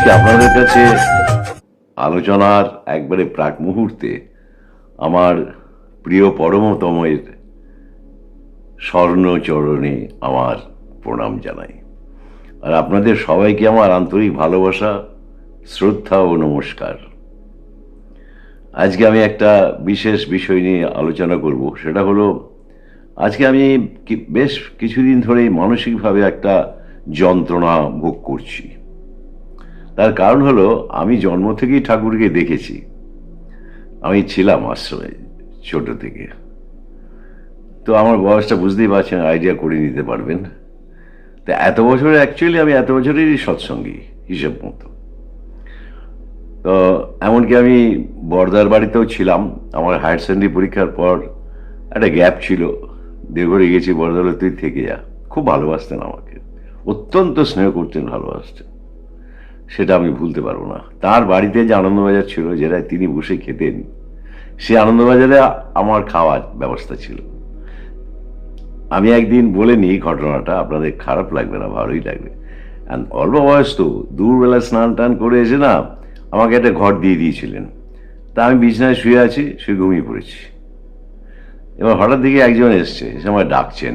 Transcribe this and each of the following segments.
আজকে আপনাদের কাছে আলোচনার একবারে প্রাক মুহূর্তে আমার প্রিয় পরমতমের স্বর্ণচরণে আমার প্রণাম জানাই। আর আপনাদের সবাইকে আমার আন্তরিক ভালোবাসা, শ্রদ্ধা ও নমস্কার। আজকে আমি একটা বিশেষ বিষয় নিয়ে আলোচনা করব, সেটা হলো আজকে আমি বেশ কিছুদিন ধরেই মানসিকভাবে একটা যন্ত্রণা ভোগ করছি। তার কারণ হলো, আমি জন্ম থেকেই ঠাকুরকে দেখেছি। আমি ছিলাম আশ্রমে ছোট থেকে। তো আমার বয়সটা বুঝতেই পারছেন আইডিয়া করে নিতে পারবেন। তো এত বছরে অ্যাকচুয়ালি আমি এত বছরেরই সৎসঙ্গী হিসেব মতো। তো এমনকি আমি বর্দার বাড়িতেও ছিলাম। আমার হায়ার সেকেন্ডারি পরীক্ষার পর একটা গ্যাপ ছিল। দেওঘরে গেছি বর্দার তুই থেকে যা। খুব ভালোবাসতেন আমাকে। অত্যন্ত স্নেহ করতেন, ভালোবাসতেন। সেটা আমি ভুলতে পারব না। তার বাড়িতে যে আনন্দবাজার ছিল যেটা তিনি বসে খেতেন, সে আনন্দবাজারে আমার খাওয়ার ব্যবস্থা ছিল। আমি একদিন বলে নিই ঘটনাটা, আপনাদের খারাপ লাগবে না, ভালোই লাগবে। অল্প বয়স তো দূরবেলা স্নান টান করে এসে না, আমাকে একটা ঘর দিয়ে দিয়েছিলেন। তা আমি বিছনায় শুয়ে আছি, শুয়ে ঘুমিয়ে পড়েছি। এবার হঠাৎ দিকে একজন এসছে, এসে আমায় ডাকছেন।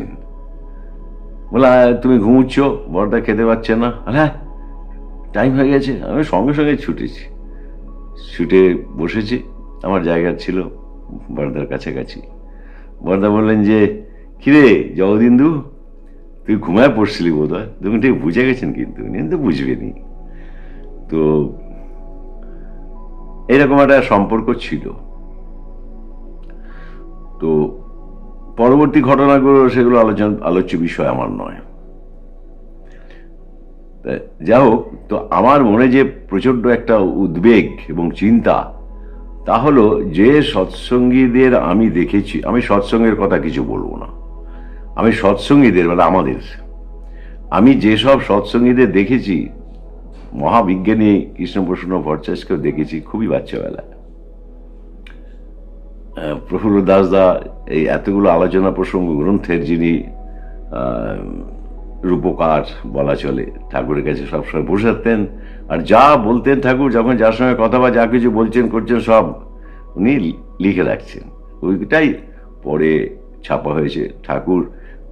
বলে তুমি ঘুমুচ্ছ? বড়টা খেতে পাচ্ছে না? হ্যাঁ টাইম হয়ে গেছে, আমি সঙ্গে সঙ্গে ছুটেছি। ছুটে বসেছি, আমার জায়গা ছিল বড়দার কাছাকাছি। বড়দা বললেন যে, কিরে জগদিন্দু, তুই ঘুমায় পড়ছিলি বোধ হয় তুমি ঠিক বুঝে গেছেন কিন্তু, উনি তো বুঝবেনি তো এরকম একটা সম্পর্ক ছিল। তো পরবর্তী ঘটনাগুলো, সেগুলো আলোচনা, আলোচ্য বিষয় আমার নয়। যা হোক তো আমার মনে যে প্রচণ্ড একটা উদ্বেগ এবং চিন্তা তা হলো যে সৎসঙ্গীদের আমি দেখেছি আমি সৎসঙ্গের কথা কিছু বলব না। আমি সৎসঙ্গীদের মানে আমাদের। আমি যেসব সৎসঙ্গীদের দেখেছি মহাবিজ্ঞানী কৃষ্ণপ্রসন্ন ভট্টাচার্যকেও দেখেছি খুবই বাচ্চাবেলায়। আহ, প্রফুল্ল দাসদা এই এতগুলো আলোচনা প্রসঙ্গ গ্রন্থের যিনি রূপকার বলা চলে। ঠাকুরের কাছে সবসময় বসে থাকতেন। আর যা বলতেন ঠাকুর, যখন যার সঙ্গে কথা বা যা কিছু বলছেন, করছেন, সব উনি লিখে রাখছেন। ওইটাই পরে ছাপা হয়েছে। ঠাকুর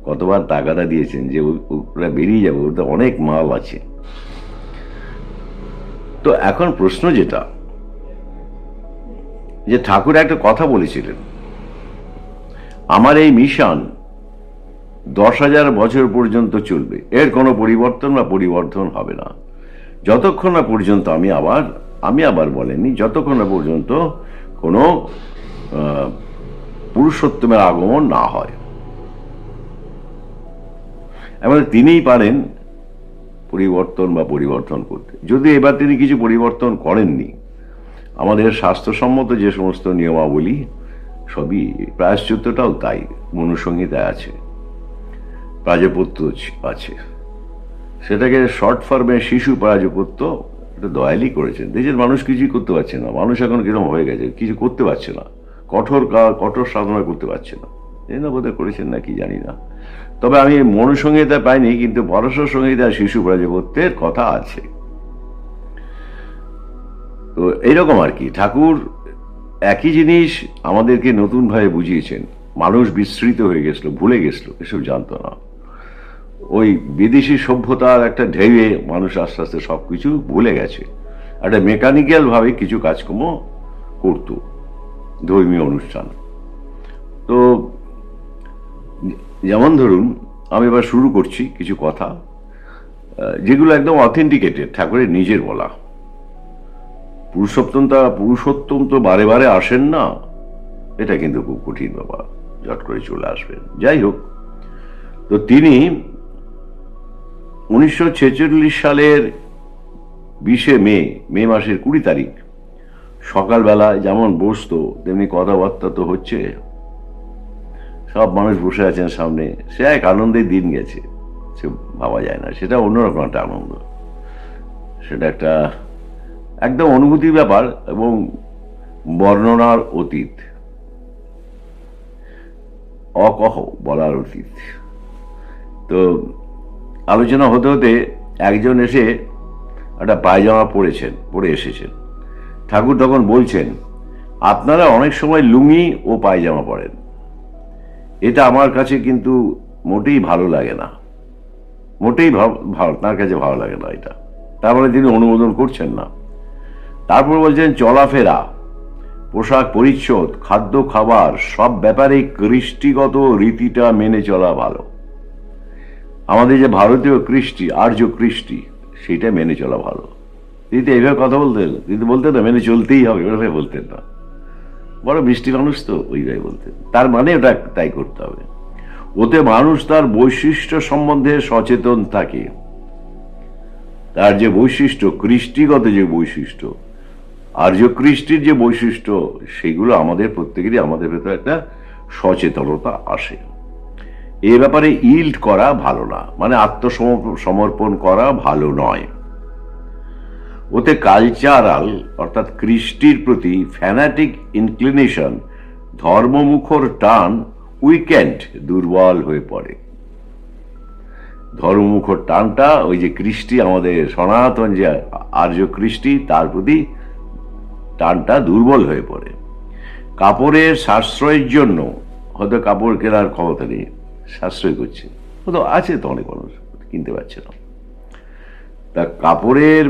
কতবার তাগাদা দিয়েছেন যে ওরা বেরিয়ে যাবে ওটা অনেক মাল আছে। তো এখন প্রশ্ন যেটা, যে ঠাকুর একটা কথা বলেছিলেন, আমার এই মিশন দশ হাজার বছর পর্যন্ত চলবে। এর কোনো পরিবর্তন বা পরিবর্তন হবে না। যতক্ষণ না পর্যন্ত আমি আবার আমি আবার বলেনি, যতক্ষণ না পর্যন্ত কোনো পুরুষোত্তমের আগমন না হয়। এবার তিনিই পারেন পরিবর্তন বা পরিবর্তন করতে। যদি এবার তিনি কিছু পরিবর্তন করেননি, আমাদের স্বাস্থ্যসম্মত যে সমস্ত নিয়মাবলী, সবই প্রায়শ্চিত্তটাও তাই, মনুসংহিতায় আছে। প্রাজপত্য আছে। সেটাকে শর্ট ফর্মে শিশু প্রাজপত্য, এটা দয়ালি করেছেন। দেশের মানুষ কিছুই করতে পারছে না। মানুষ এখন কীরকম হয়ে গেছে? কিছু করতে পারছে না। কঠোর কঠোর সাধনা করতে পারছে না। এই না বোধহয় করেছেন না কি জানি না। তবে আমি মনুসংহিতা পাইনি, কিন্তু পরশর সংহিতা শিশু প্রাজপত্যের কথা আছে। তো এইরকম আর কি। ঠাকুর একই জিনিস আমাদেরকে নতুনভাবে বুঝিয়েছেন। মানুষ বিস্মৃত হয়ে গেছিল, ভুলে গেছিল, এসব জানতো না। ওই বিদেশি সভ্যতার একটা ঢেউয়ে মানুষ আস্তে আস্তে সব কিছু ভুলে গেছে। একটা মেকানিক্যাল ভাবে কিছু কাজকর্ম করত। ধর্মীয় অনুষ্ঠান। তো, যেমন ধরুন, আমি এবার শুরু করছি কিছু কথা যেগুলো একদম অথেন্টিকেটেড ঠাকুরের নিজের বলা। পুরুষোত্তম তা, পুরুষোত্তম তো বারে বারে আসেন না, এটা কিন্তু খুব কঠিন ব্যাপার। জট করে চলে আসবেন। যাই হোক, তো তিনি উনিশশো ছেচল্লিশ সালের বিশে মে মে মাসের কুড়ি তারিখ। সকালবেলা যেমন বসতো, তেমনি কথাবার্তা তো হচ্ছে। সব মানুষ বসে আছেন সামনে। সে এক আনন্দের দিন গেছে। সে ভাবা যায় না। সেটা অন্যরকম একটা আনন্দ। সেটা একটা একদম অনুভূতির ব্যাপার এবং বর্ণনার অতীত। অকহ বলার অতীত। তো আলোচনা হতে হতে একজন এসে একটা পায়জামা পরেছেন, পরে এসেছেন। ঠাকুর তখন বলছেন, আপনারা অনেক সময় লুঙ্গি ও পায়জামা পরেন। এটা আমার কাছে কিন্তু মোটেই ভালো লাগে না। মোটেই ভালো, তার কাছে ভালো লাগে না এটা। তারপরে তিনি অনুমোদন করছেন না। তারপর বলছেন, চলাফেরা, পোশাক পরিচ্ছদ, খাদ্য খাবার, সব ব্যাপারে কৃষ্টিগত রীতিটা মেনে চলা ভালো। আমাদের যে ভারতীয় কৃষ্টি, আর্য কৃষ্টি সেটা মেনে চলা ভালো। তো এইভাবে কথা বলতেন তিনি তো বলতেন না, মেনে চলতেই হবে ওইভাবে বলতেন না। বড় মিষ্টি মানুষ তো ওইভাবে বলতেন। তার মানে ওটা তাই করতে হবে। ওতে মানুষ তার বৈশিষ্ট্য সম্বন্ধে সচেতন থাকে। তার যে বৈশিষ্ট্য, কৃষ্টিগত যে বৈশিষ্ট্য, আর্য কৃষ্টির যে বৈশিষ্ট্য, সেগুলো আমাদের প্রত্যেকেরই আমাদের ভেতরে একটা সচেতনতা আসে। এ ব্যাপারে ইল্ড করা ভালো না। মানে আত্মসমর্পণ করা ভালো নয়। ওতে কালচারাল অর্থাৎ কৃষ্টির প্রতি ফ্যানাটিক ইনক্লিনেশন ধর্মমুখর টান উইকেন্ড দুর্বল হয়ে পড়ে। ধর্মমুখর টানটা ওই যে কৃষ্টি, আমাদের সনাতন যে আর্য কৃষ্টি, তার প্রতি টানটা দুর্বল হয়ে পড়ে। কাপড়ের সাশ্রয়ের জন্য, হয়তো কাপড় কেনার ক্ষমতা নেই। সাশ্রয় করছে। হয়তো আছে তো অনেক মানুষ, কিনতে পারছে না। তা কাপড়ের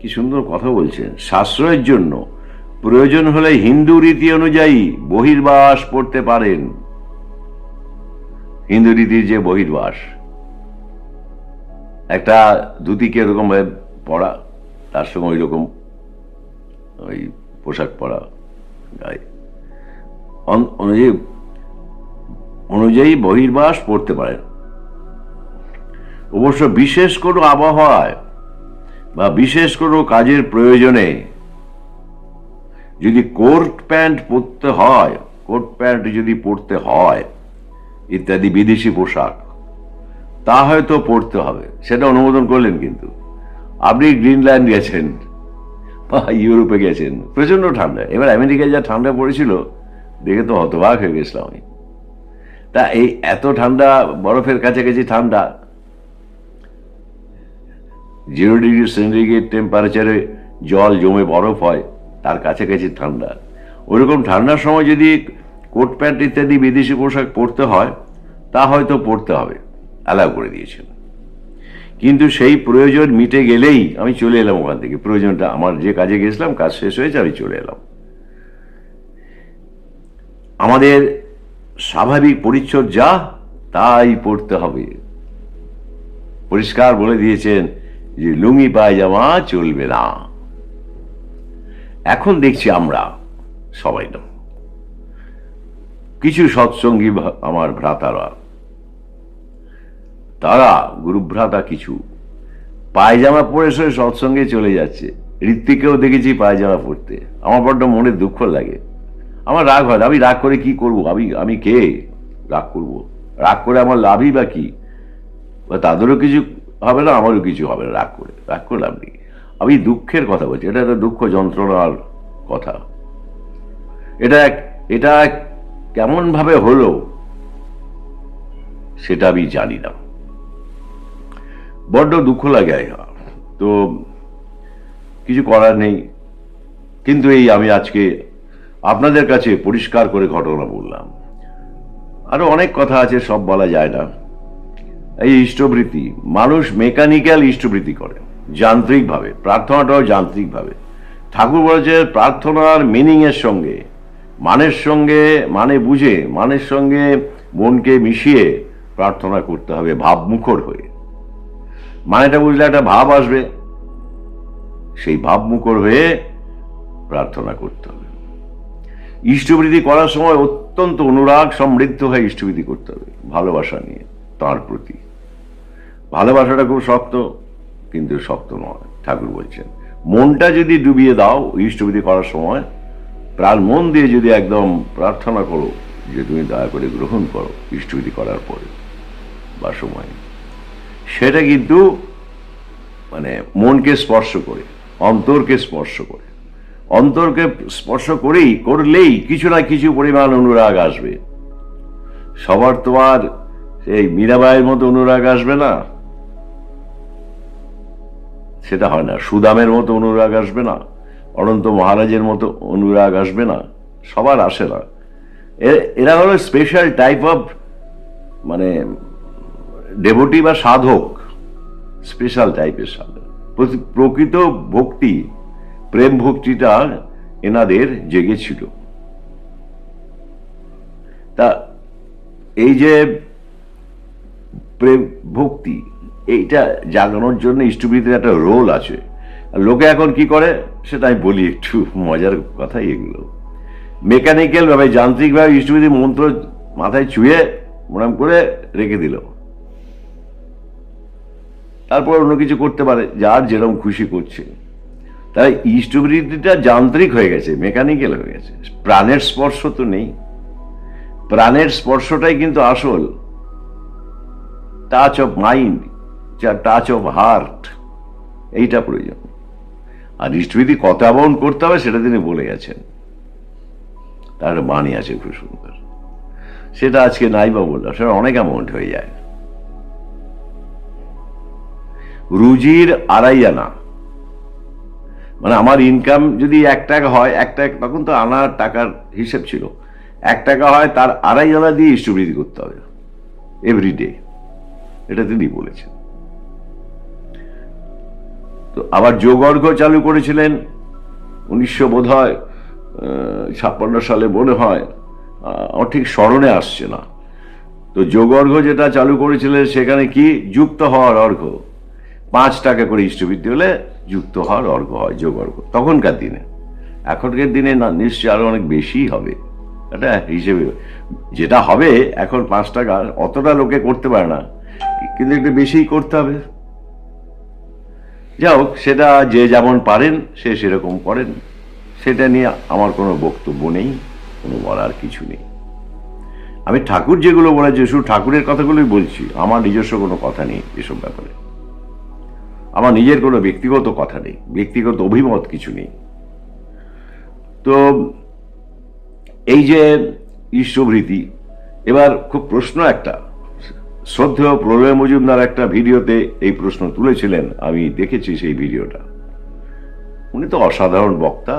কি সুন্দর কথা বলছেন, সাশ্রয়ের জন্য প্রয়োজন হলে হিন্দু রীতি অনুযায়ী বহির্বাস পড়তে পারেন। হিন্দু রীতির যে বহির্বাস, একটা ধুতিকে এরকম ভাবে পরা, তার সঙ্গে ওই রকম ওই পোশাক পরা গায়ে। অনুযায়ী অনুযায়ী বহির্বাস পড়তে পারেন অবশ্য বিশেষ কোনো আবহাওয়ায় বা বিশেষ কোনো কাজের প্রয়োজনে যদি কোট প্যান্ট পরতে হয়, কোট প্যান্ট যদি পরতে হয়, ইত্যাদি বিদেশি পোশাক, তা হয়তো পড়তে হবে। সেটা অনুমোদন করলেন কিন্তু। আপনি গ্রিনল্যান্ড গেছেন বা ইউরোপে গেছেন। প্রচণ্ড ঠান্ডা। এবার আমেরিকায় যা ঠান্ডা পড়েছিল, দেখে তো হতবাক হয়ে গেছিলাম আমি। তা এই এত ঠান্ডা, বরফের কাছাকাছি ঠান্ডা। জিরো ডিগ্রি সেন্টিগ্রেড টেম্পারেচারে জল জমে বরফ হয়, তার কাছাকাছি ঠান্ডা। ওইরকম ঠান্ডার সময় যদি কোট প্যান্ট ইত্যাদি বিদেশি পোশাক পরতে হয়, তা হয়তো পরতে হবে। অ্যালাউ করে দিয়েছেন। কিন্তু সেই প্রয়োজন মিটে গেলেই আমি চলে এলাম ওখান থেকে। প্রয়োজনটা আমার যে কাজে গেছিলাম, কাজ শেষ হয়েছে, আমি চলে এলাম। আমাদের স্বাভাবিক পরিচ্ছদ যা, তাই পড়তে হবে। পরিষ্কার বলে দিয়েছেন যে, লুঙ্গি পায়জামা চলবে না। এখন দেখছি আমরা সবাই না কিছু সৎসঙ্গী আমার ভ্রাতারা। তারা, গুরুভ্রাতা কিছু। পায়জামা পরে সে সৎসঙ্গে চলে যাচ্ছে। ঋত্বিকেও দেখেছি পায়জামা পরতে। আমার বড্ড মনে দুঃখ লাগে। আমার রাগ হয় আমি রাগ করে কি করব? আমি আমি কে রাগ করব? রাগ করে আমার লাভই বা কি? বা তাদেরও কিছু হবে না, আমারও কিছু হবে না, রাগ করে রাগ করে লাভ নেই। আমি দুঃখের কথা বলছি, এটা একটা দুঃখ যন্ত্রণার কথা। এটা এক- এটা কেমন ভাবে হলো সেটা আমি জানি না। বড্ড দুঃখ লাগে তো কিছু করার নেই। কিন্তু এই আমি আজকে আপনাদের কাছে পরিষ্কার করে ঘটনা বললাম। আরও অনেক কথা আছে, সব বলা যায় না। এই ইষ্টবৃত্তি, মানুষ মেকানিক্যাল ইষ্টবৃত্তি করে, যান্ত্রিকভাবে, প্রার্থনাটাও যান্ত্রিকভাবে। ঠাকুর বলেছে প্রার্থনার মিনিং এর সঙ্গে, মানের সঙ্গে মানে বুঝে, মানের সঙ্গে মনকে মিশিয়ে প্রার্থনা করতে হবে, ভাবমুখর হয়ে। মানেটা বুঝলে একটা ভাব আসবে। সেই ভাবমুখর হয়ে প্রার্থনা করতে হবে। ইষ্টবৃত্তি করার সময় অত্যন্ত অনুরাগ সমৃদ্ধ হয়ে ইষ্টবৃত্তি করতে হবে, ভালোবাসা নিয়ে, তার প্রতি। ভালোবাসাটা খুব শক্ত, কিন্তু শক্ত নয়, ঠাকুর বলছেন। মনটা যদি ডুবিয়ে দাও ইষ্টবৃত্তি করার সময়, প্রাণ মন দিয়ে যদি একদম প্রার্থনা করো যে তুমি দয়া করে গ্রহণ করো ইষ্টবৃত্তি করার পরে বা সময়, সেটা কিন্তু মানে মনকে স্পর্শ করে, অন্তরকে স্পর্শ করে। অন্তরকে স্পর্শ করেই, করলেই কিছু না কিছু পরিমাণ অনুরাগ আসবে। সবার তো আর এই মীরাবাইয়ের মতো অনুরাগ আসবে না। সেটা হয় না, সুদামের মতো অনুরাগ আসবে না, অনন্ত মহারাজের মতো অনুরাগ আসবে না, সবার আসে না। এরা হলো স্পেশাল টাইপ অফ মানে ডেভোটি বা সাধক স্পেশাল টাইপের সাধক। প্রকৃত ভক্তি প্রেম ভক্তিটা এনাদের জেগেছিল তা এই যে প্রেম ভক্তি, এইটা জাগানোর জন্য ইষ্টবৃত্তির একটা রোল আছে। লোকে এখন কি করে, সেটা আমি বলি একটু মজার কথাই এগুলো। মেকানিক্যাল ভাবে যান্ত্রিকভাবে ইষ্টবৃত্তি মন্ত্র মাথায় ছুঁয়ে মোরাম করে রেখে দিল। তারপর অন্য কিছু করতে পারে, যার যেরকম খুশি করছে। তাই ইষ্টবৃত্তিটা যান্ত্রিক হয়ে গেছে মেকানিক্যাল হয়ে গেছে। প্রাণের স্পর্শ তো নেই। প্রাণের স্পর্শটাই কিন্তু আসল। টাচ অফ মাইন্ড যা টাচ অফ হার্ট এইটা প্রয়োজন। আর ইষ্টবিধি কত অ্যামাউন্ট করতে হবে, সেটা তিনি বলে গেছেন। তার বাণী আছে খুব সুন্দর। সেটা আজকে নাই বা বললাম সেটা অনেক অ্যামাউন্ট হয়ে যায়। রুজির আড়াই আনা। মানে আমার ইনকাম যদি এক টাকা হয়, এক টাকা, তখন তো আনার টাকার হিসেব ছিল। এক টাকা হয়, তার আড়াই আনা দিয়ে ইষ্টবৃদ্ধি করতে হবে। এভরিডে এটা তিনি বলেছেন। তো আবার যোগ অর্ঘ চালু করেছিলেন, উনিশশো বোধ হয় ছাপ্পান্ন সালে মনে হয়। আমার ঠিক স্মরণে আসছে না। তো যোগ অর্ঘ যেটা চালু করেছিলেন, সেখানে কি? যুক্ত হওয়ার অর্ঘ। পাঁচ টাকা করে ইষ্টবৃদ্ধি হলে যুক্ত হওয়ার অর্ঘ হয় যোগ অর্ঘ তখনকার দিনে। এখনকার দিনে না, নিশ্চয়ই আরও অনেক বেশি হবে। এটা হিসেবে যেটা হবে, এখন পাঁচ টাকা, অতটা লোকে করতে পারে না। কিন্তু একটু বেশিই করতে হবে। যাই হোক, সেটা যে যেমন পারেন, সে সেরকম করেন। সেটা নিয়ে আমার কোনো বক্তব্য নেই, কোনো বলার কিছু নেই। আমি ঠাকুর যেগুলো বলেছি, শুধু ঠাকুরের কথাগুলোই বলছি। আমার নিজস্ব কোনো কথা নেই এসব ব্যাপারে। আমার নিজের কোনো ব্যক্তিগত কথা নেই, ব্যক্তিগত অভিমত কিছু নেই। তো এই যে ঈশ্বভৃতি এবার খুব প্রশ্ন একটা। শ্রদ্ধেয় প্রলয় মজুমদার একটা ভিডিওতে এই প্রশ্ন তুলেছিলেন, আমি দেখেছি সেই ভিডিওটা। উনি তো অসাধারণ বক্তা।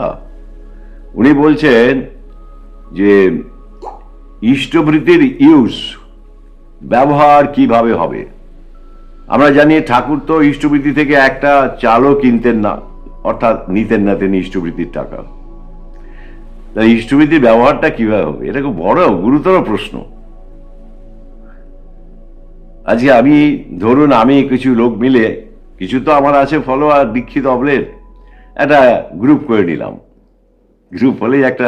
উনি বলছেন যে ইষ্টভৃতির ইউজ ব্যবহার কীভাবে হবে? আমরা জানি ঠাকুর তো ইষ্টবৃত্তি থেকে একটা চালও কিনতেন না, অর্থাৎ নিতেন না তিনি ইষ্টবৃত্তির টাকা। তাই ইষ্টবৃত্তির ব্যবহারটা কীভাবে হবে? এটা খুব বড়, গুরুতর প্রশ্ন। আজকে আমি, ধরুন আমি কিছু লোক মিলে, কিছু তো আমার আছে ফলোয়ার দীক্ষিত অবলের, একটা গ্রুপ করে নিলাম। গ্রুপ হলেই একটা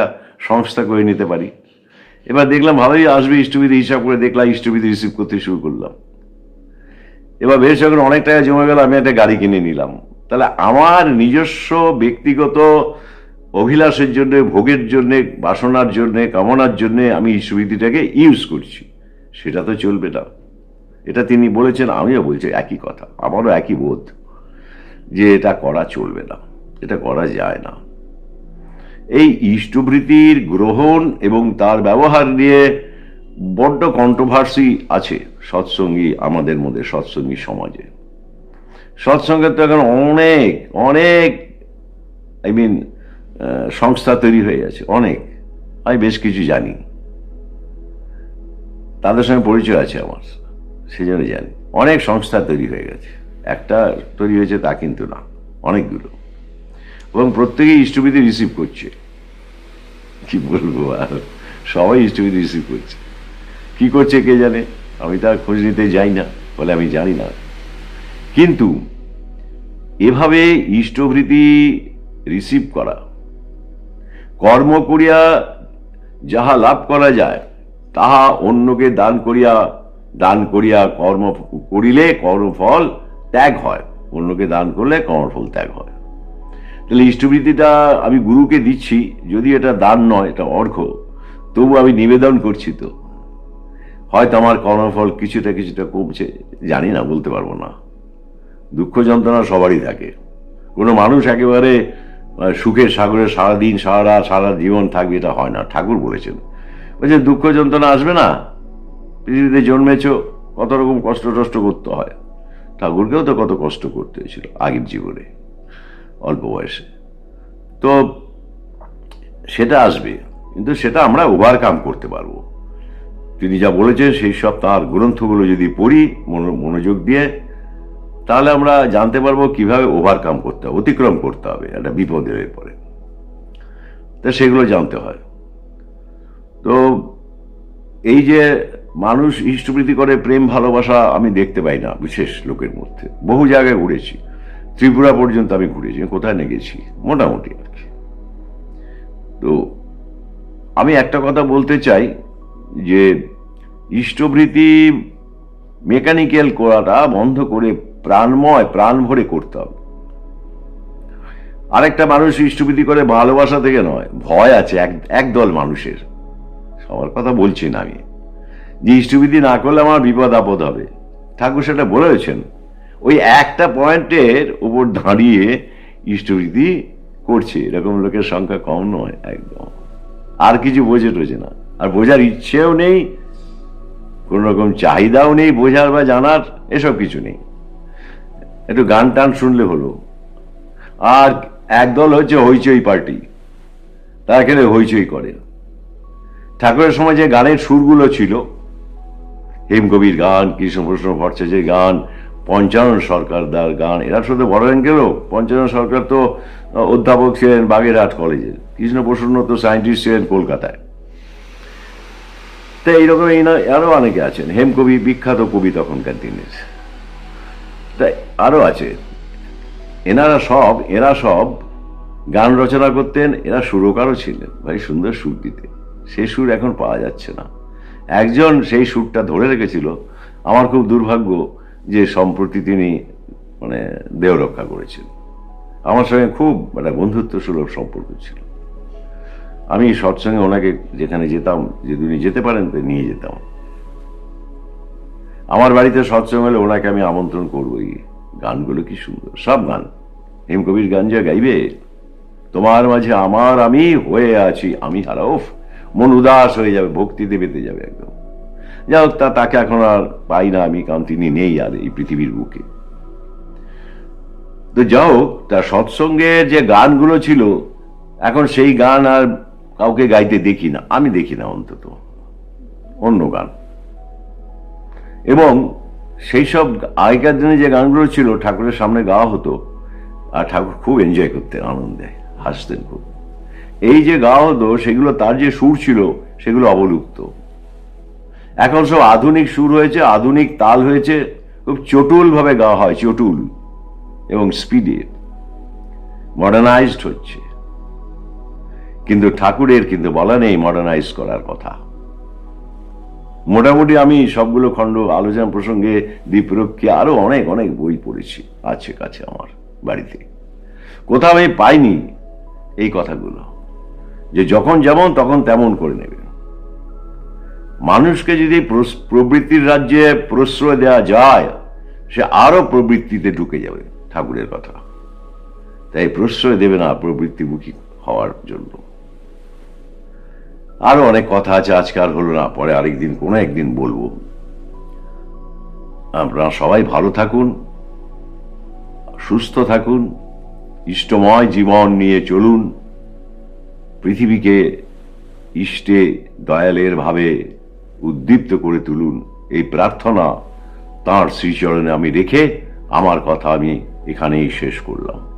সংস্থা করে নিতে পারি। এবার দেখলাম ভালোই আসবে ইষ্টবিধি হিসাব করে, দেখলাম ইষ্টবিধি রিসিভ করতে শুরু করলাম। এবার বেশ যখন অনেক টাকা জমে গেল, আমি একটা গাড়ি কিনে নিলাম। তাহলে আমার নিজস্ব ব্যক্তিগত অভিলাষের জন্য, ভোগের জন্য, বাসনার জন্য, কামনার জন্য আমি এই সুবিধিটাকে ইউজ করছি। সেটা তো চলবে না। এটা তিনি বলেছেন, আমিও বলছি, একই কথা, আমারও একই বোধ যে এটা করা চলবে না, এটা করা যায় না। এই ইষ্টভৃতির গ্রহণ এবং তার ব্যবহার নিয়ে বড্ড কন্ট্রোভার্সি আছে সৎসঙ্গী, আমাদের মধ্যে সৎসঙ্গী সমাজে। সৎসঙ্গের তো এখন অনেক অনেক আই মিন সংস্থা তৈরি হয়ে গেছে, অনেক। আমি বেশ কিছু জানি। তাদের সঙ্গে পরিচয় আছে আমার সেই জন্য জানি। অনেক সংস্থা তৈরি হয়ে গেছে। একটা তৈরি হয়েছে তা কিন্তু না, অনেকগুলো। এবং প্রত্যেকেই ইষ্টবিধি রিসিভ করছে। কি বলব আর? সবাই ইষ্টবিধি রিসিভ করছে। কি করছে কে জানে? আমি তার খোঁজ নিতে যাই না, বলে আমি জানি না। কিন্তু এভাবে ইষ্টভৃতি রিসিভ করা, কর্ম করিয়া যাহা লাভ করা যায়, তাহা অন্যকে দান করিয়া দান করিয়া কর্ম করিলে কর্মফল ত্যাগ হয়, অন্যকে দান করলে কর্মফল ত্যাগ হয়। তাহলে ইষ্টবৃত্তিটা আমি গুরুকে দিচ্ছি, যদি এটা দান নয়, এটা অর্ঘ তবু আমি নিবেদন করছি তো। হয়তো আমার কর্মফল কিছুটা কিছুটা কমছে, জানি না, বলতে পারব না। দুঃখ যন্ত্রণা সবারই থাকে। কোনো মানুষ একেবারে সুখের সাগরে সারাদিন, সারা সারা জীবন থাকবে, এটা হয় না। ঠাকুর বলেছেন। বলছে, দুঃখ যন্ত্রণা আসবে না। পৃথিবীতে জন্মেছ, কত রকম কষ্ট টষ্ট করতে হয়। ঠাকুরকেও তো কত কষ্ট করতে হয়েছিল আগের জীবনে, অল্প বয়সে। তো সেটা আসবে, কিন্তু সেটা আমরা ওভারকাম করতে পারব। তিনি যা বলেছেন, সেই সব তার গ্রন্থগুলো যদি পড়ি, মনো- মনোযোগ দিয়ে, তাহলে আমরা জানতে পারব কীভাবে ওভারকাম করতে হবে, অতিক্রম করতে হবে একটা বিপদের পরে তা সেগুলো জানতে হয়। তো এই যে মানুষ ইষ্টপ্রীতি করে, প্রেম, ভালোবাসা আমি দেখতে পাই না বিশেষ লোকের মধ্যে। বহু জায়গায় ঘুরেছি। ত্রিপুরা পর্যন্ত আমি ঘুরেছি কোথায় না গেছি, মোটামুটি আর কি। তো আমি একটা কথা বলতে চাই যে ইষ্টভৃতি মেকানিক্যাল করাটা বন্ধ করে প্রাণময়, প্রাণ ভরে করতে হবে। আরেকটা মানুষ ইষ্টভৃতি করে ভালোবাসা থেকে নয়, ভয় আছে এক, একদল মানুষের। সবার কথা বলছি না আমি। যে ইষ্টবিধি না করলে আমার বিপদ আপদ হবে। ঠাকুর সেটা বলেছেন, ওই একটা পয়েন্টের উপর দাঁড়িয়ে ইষ্টবিধি করছে। এরকম লোকের সংখ্যা কম নয় একদম। আর কিছু বোঝে টোঝে না। আর বোঝার ইচ্ছেও নেই কোন রকম চাহিদাও নেই বোঝার বা জানার, এসব কিছু নেই। একটু গান টান শুনলে হলো। আর একদল হচ্ছে হইচই পার্টি, তারা এখানে হইচই করে। ঠাকুরের সময় যে গানের সুরগুলো ছিল হেমকবির গান কৃষ্ণপ্রশ্ন ভট্টাচার্যের গান, পঞ্চানন সরকারদার গান, এরা শুধু বড় গেল। পঞ্চানন সরকার তো অধ্যাপক ছিলেন বাগেরহাট কলেজের কৃষ্ণপ্রসন্ন তো সায়েন্টিস্ট ছিলেন কলকাতায়। তো এইরকম এই না, আরও অনেকে আছেন। হেমকবি বিখ্যাত কবি তখনকার দিনের তাই আরও আছে। এনারা সব, এরা সব গান রচনা করতেন, এরা সুরকারও ছিলেন। ভাই, সুন্দর সুর দিতে। সেই সুর এখন পাওয়া যাচ্ছে না। একজন সেই সুরটা ধরে রেখেছিল। আমার খুব দুর্ভাগ্য যে সম্প্রতি তিনি মানে দেহ রক্ষা করেছেন। আমার সঙ্গে খুব একটা বন্ধুত্ব সুলভ সম্পর্ক ছিল। আমি সৎসঙ্গে ওনাকে যেখানে যেতাম যদি উনি যেতে পারেন, তো নিয়ে যেতাম। আমার বাড়িতে সৎসঙ্গ হলে ওনাকে আমি আমন্ত্রণ করবোই। গানগুলো কি সুন্দর। সব গান। হেমকবির গান যা গাইবে। তোমার মাঝে আমার আমি হয়ে আছি, আমি হারাউফ মন উদাস হয়ে যাবে ভক্তিতে পেতে যাবে একদম। যাই হোক, তা, তাকে এখন আর পাই না, আমি কারণ তিনি নেই আর এই পৃথিবীর বুকে। তো যাই হোক তার সৎসঙ্গের যে গানগুলো ছিল, এখন সেই গান আর কাউকে গাইতে দেখি না, আমি দেখি না অন্তত। অন্য গান। এবং সেই সব আগেকার দিনে যে গানগুলো ছিল, ঠাকুরের সামনে গাওয়া হতো, আর ঠাকুর খুব এনজয় করতেন, আনন্দে, হাসতেন খুব। এই যে গাওয়া হতো, সেগুলো তার যে সুর ছিল, সেগুলো অবলুপ্ত। এখন সব আধুনিক সুর হয়েছে, আধুনিক তাল হয়েছে, খুব চটুল ভাবে গাওয়া হয়, চটুল এবং স্পিডে মডার্নাইজড হচ্ছে। কিন্তু ঠাকুরের কিন্তু বলা নেই মডার্নাইজ করার কথা। মোটামুটি আমি সবগুলো খণ্ড আলোচনা প্রসঙ্গে দীপরক্ষী আরও অনেক অনেক বই পড়েছি আছে কাছে আমার বাড়িতে। কোথাও আমি পাইনি এই কথাগুলো। যে যখন যেমন তখন তেমন করে নেবে মানুষকে যদি প্রবৃত্তির রাজ্যে প্রশ্রয় দেওয়া যায়, সে আরও প্রবৃত্তিতে ঢুকে যাবে ঠাকুরের কথা। তাই প্রশ্রয় দেবে না প্রবৃত্তিমুখী হওয়ার জন্য। আরও অনেক কথা আছে আজকাল হলো না, পরে আরেকদিন, কোনো একদিন বলব। আপনারা সবাই ভালো থাকুন, সুস্থ থাকুন, ইষ্টময় জীবন নিয়ে চলুন, পৃথিবীকে ইষ্টে, দয়ালের ভাবে উদ্দীপ্ত করে তুলুন। এই প্রার্থনা তাঁর শ্রীচরণে আমি রেখে আমার কথা আমি এখানেই শেষ করলাম।